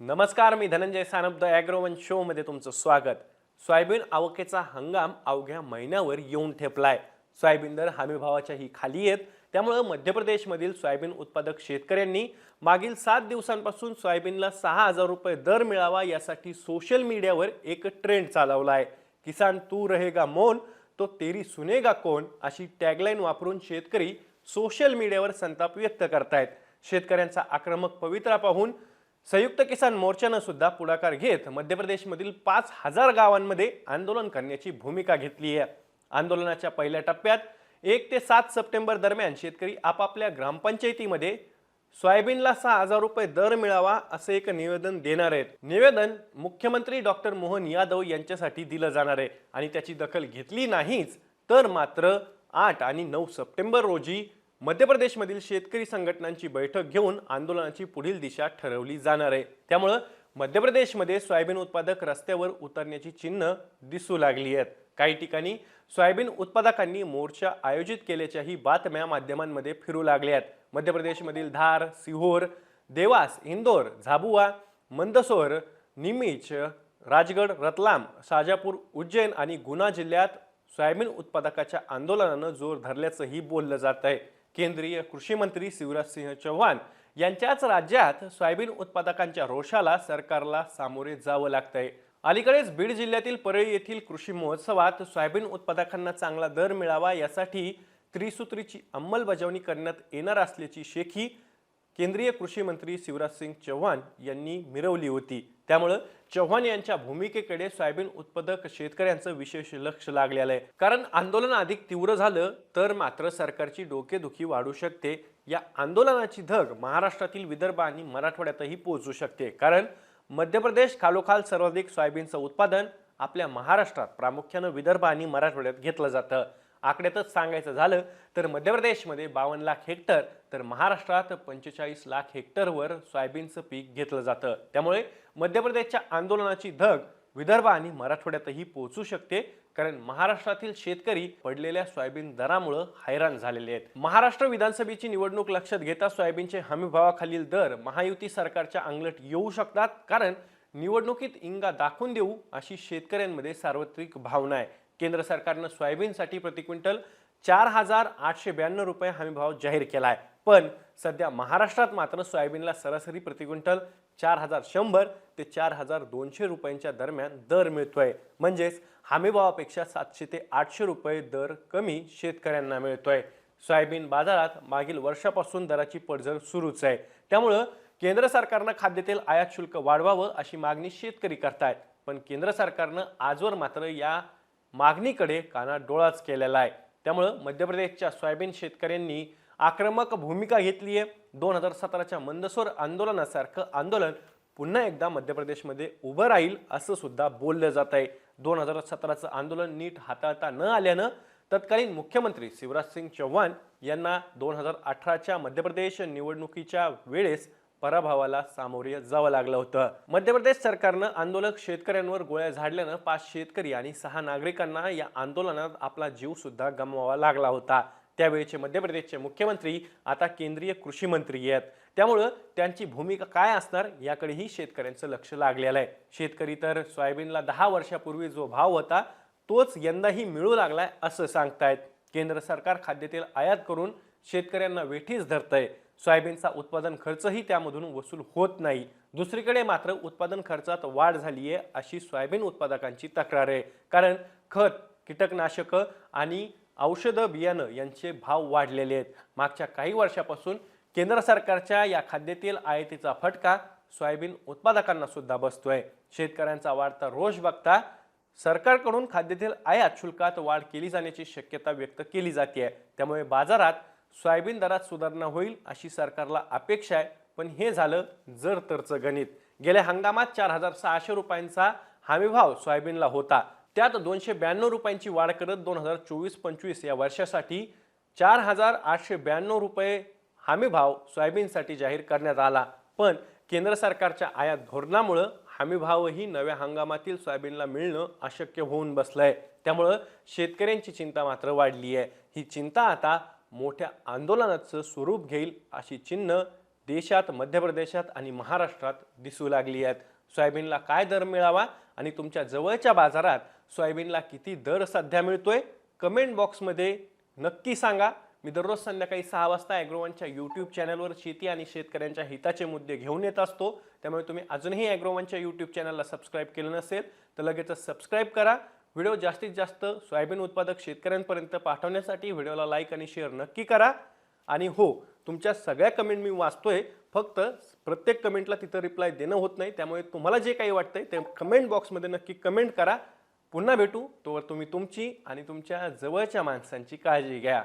नमस्कार मी धनंजय सानप द ॲग्रोवन शोमध्ये तुमचं स्वागत. सोयाबीन आवकेचा हंगाम अवघ्या महिन्यावर येऊन ठेपलाय. सोयाबीन दर हमीभावाच्याही खाली आहेत त्यामुळं मध्य प्रदेशमधील सोयाबीन उत्पादक शेतकऱ्यांनी मागील सात दिवसांपासून सोयाबीनला सहा हजार रुपये दर मिळावा यासाठी सोशल मीडियावर एक ट्रेंड चालवला आहे किसान तू रहेगा मौन तो तेरी सुनेगा कोण अशी टॅगलाईन वापरून शेतकरी सोशल मीडियावर संताप व्यक्त करतायत. शेतकऱ्यांचा आक्रमक पवित्रा पाहून संयुक्त किसान मोर्चानं सुद्धा पुढाकार घेत मध्य प्रदेशमधील पाच हजार गावांमध्ये आंदोलन करण्याची भूमिका घेतली आहे. आंदोलनाच्या पहिल्या टप्प्यात एक ते सात सप्टेंबर दरम्यान शेतकरी आपापल्या ग्रामपंचायतीमध्ये सोयाबीनला सहा हजार रुपये दर मिळावा असं एक निवेदन देणार आहेत. निवेदन मुख्यमंत्री डॉक्टर मोहन यादव यांच्यासाठी दिलं जाणार आहे आणि त्याची दखल घेतली नाहीच तर मात्र आठ आणि नऊ सप्टेंबर रोजी मध्य प्रदेशमधील शेतकरी संघटनांची बैठक घेऊन आंदोलनाची पुढील दिशा ठरवली जाणार आहे. त्यामुळं मध्य प्रदेशमध्ये सोयाबीन उत्पादक रस्त्यावर उतरण्याची चिन्ह दिसू लागली आहेत. काही ठिकाणी सोयाबीन उत्पादकांनी मोर्चा आयोजित केल्याच्याही बातम्या माध्यमांमध्ये फिरू लागल्या आहेत. मध्य प्रदेशमधील धार सिहोर देवास इंदोर झाबुआ मंदसोर निमिच राजगड रतलाम शाजापूर उज्जैन आणि गुना जिल्ह्यात सोयाबीन उत्पादकाच्या आंदोलनानं जोर धरल्याचंही बोललं जात आहे. केंद्रीय कृषी मंत्री शिवराज सिंह चौहान यांच्याच राज्यात सोयाबीन उत्पादकांच्या रोषाला सरकारला सामोरे जावं लागतंय. अलीकडेच बीड जिल्ह्यातील परळी येथील कृषी महोत्सवात सोयाबीन उत्पादकांना चांगला दर मिळावा यासाठी त्रिसूत्रीची अंमलबजावणी करण्यात येणार असल्याची शेखी केंद्रीय कृषी मंत्री शिवराज सिंग चौहान यांनी मिरवली होती. त्यामुळं चव्हाण यांच्या भूमिकेकडे सोयाबीन उत्पादक शेतकऱ्यांचं विशेष लक्ष लागलेलं आहे. कारण आंदोलन अधिक तीव्र झालं तर मात्र सरकारची डोकेदुखी वाढू शकते. या आंदोलनाची धग महाराष्ट्रातील विदर्भ आणि मराठवाड्यातही पोहोचू शकते. कारण मध्य प्रदेश खालोखाल सर्वाधिक सोयाबीनचं उत्पादन आपल्या महाराष्ट्रात प्रामुख्यानं विदर्भ आणि मराठवाड्यात घेतलं जातं. आकड्यातच सांगायचं झालं तर मध्य प्रदेशमध्ये बावन्न लाख हेक्टर तर महाराष्ट्रात पंचेचाळीस लाख हेक्टरवर सोयाबीनचं पीक घेतलं जातं. त्यामुळे मध्य प्रदेशच्या आंदोलनाची धग विदर्भ आणि मराठवाड्यातही पोहोचू शकते कारण महाराष्ट्रातील शेतकरी पडलेल्या सोयाबीन दरामुळं हैराण झालेले आहेत. महाराष्ट्र विधानसभेची निवडणूक लक्षात घेता सोयाबीनचे हमीभावाखालील दर महायुती सरकारच्या अंगलट येऊ शकतात कारण निवडणुकीत इंगा दाखवून देऊ अशी शेतकऱ्यांमध्ये सार्वत्रिक भावना आहे. केंद्र सरकारनं सोयाबीनसाठी प्रति क्विंटल चार हजार आठशे ब्याण्णव रुपये हमीभाव जाहीर केला आहे पण सध्या महाराष्ट्रात मात्र सोयाबीनला सरासरी प्रति क्विंटल चार हजार शंभर ते चार हजार दोनशे रुपयांच्या दरम्यान दर मिळतोय. म्हणजेच हमीभावापेक्षा सातशे ते आठशे रुपये दर कमी शेतकऱ्यांना मिळतोय. सोयाबीन बाजारात मागील वर्षापासून दराची पडझड सुरूच आहे. त्यामुळं केंद्र सरकारनं खाद्यतेल आयात शुल्क वाढवावं अशी मागणी शेतकरी करतायत. पण केंद्र सरकारनं आजवर मात्र या मागणीकडे काना डोळाच केलेला आहे. त्यामुळं मध्य प्रदेशच्या सोयाबीन शेतकऱ्यांनी आक्रमक भूमिका घेतली आहे. दोन हजार सतराच्या मंदसोर आंदोलनासारखं आंदोलन पुन्हा एकदा मध्य प्रदेशमध्ये उभं राहील असं सुद्धा बोललं जात आहे. दोन हजार सतराचं आंदोलन नीट हाताळता न आल्यानं तत्कालीन मुख्यमंत्री शिवराज सिंग चौहान यांना दोन हजार अठराच्या मध्य प्रदेश निवडणुकीच्या वेळेस पराभवाला सामोरे जावं लागलं होतं. मध्य प्रदेश सरकारनं आंदोलक शेतकऱ्यांवर गोळ्या झाडल्यानं पाच शेतकरी आणि सहा नागरिकांना या आंदोलनात आपला जीव सुद्धा गमवावा लागला होता. त्यावेळेचे मध्य प्रदेशचे मुख्यमंत्री आता केंद्रीय कृषी मंत्री आहेत. त्यामुळं त्यांची भूमिका काय असणार याकडेही शेतकऱ्यांचं लक्ष लागलेलं आहे. शेतकरी तर सोयाबीनला दहा वर्षापूर्वी जो भाव होता तोच यंदाही मिळू लागलाय असं सांगतायत. केंद्र सरकार खाद्यतेल आयात करून शेतकऱ्यांना वेठीच धरतंय. सोयाबीनचा उत्पादन खर्चही त्यामधून वसूल होत नाही. दुसरीकडे मात्र उत्पादन खर्चात वाढ झाली आहे अशी सोयाबीन उत्पादकांची तक्रार आहे. कारण खत कीटकनाशकं आणि औषधं बियाणं यांचे भाव वाढलेले आहेत. मागच्या काही वर्षापासून केंद्र सरकारच्या या खाद्यतेल आयातीचा फटका सोयाबीन उत्पादकांना सुद्धा बसतोय. शेतकऱ्यांचा वाढता रोष बघता सरकारकडून खाद्यतेल आयात शुल्कात वाढ केली जाण्याची शक्यता व्यक्त केली जाते त्यामुळे बाजारात सोयाबीन दरात सुधारणा होईल अशी सरकारला अपेक्षा आहे. पण हे झालं जर तरचं गणित. गेल्या हंगामात चार हजार सहाशे रुपयांचा हमीभाव सोयाबीनला होता. त्यात दोनशे ब्याण्णव रुपयांची वाढ करत दोन हजार चोवीस पंचवीस या वर्षासाठी चार हजार आठशे ब्याण्णव रुपये हमीभाव सोयाबीनसाठी जाहीर करण्यात आला. पण केंद्र सरकारच्या आयात धोरणामुळं हमीभावही नव्या हंगामातील सोयाबीनला मिळणं अशक्य होऊन बसलं आहे त्यामुळं शेतकऱ्यांची चिंता मात्र वाढली आहे ही चिंता आता मोठ्या आंदोलनाचं स्वरूप घेईल अशी चिन्ह देशात मध्य प्रदेशात आणि महाराष्ट्रात दिसू लागली आहेत. सोयाबीनला काय दर मिळावा आणि तुमच्या जवळच्या बाजारात सोयाबीनला किती दर सध्या मिळतोय? कमेंट बॉक्समध्ये नक्की सांगा. मी दररोज संध्याकाळी सहा वाजता ॲग्रोवनच्या यूट्यूब चॅनलवर शेती आणि शेतकऱ्यांच्या हिताचे मुद्दे घेऊन येत असतो. त्यामुळे तुम्ही अजूनही ॲग्रोवनच्या यूट्यूब चॅनलला सबस्क्राईब केलं नसेल तर लगेचच सबस्क्राईब करा. व्हिडिओ जास्तीत जास्त सोयाबीन उत्पादक शेतकऱ्यांपर्यंत पाठवण्यासाठी व्हिडिओला लाईक आणि शेअर नक्की करा. आणि हो तुमच्या सगळ्या कमेंट मी वाचतोय. फक्त प्रत्येक कमेंटला तिथं रिप्लाय देणं होत नाही. त्यामुळे तुम्हाला जे काही वाटतंय ते कमेंट बॉक्समध्ये नक्की कमेंट करा. पुन्हा भेटू. तोवर तुम्ही तुमची आणि तुमच्या जवळच्या माणसांची काळजी घ्या.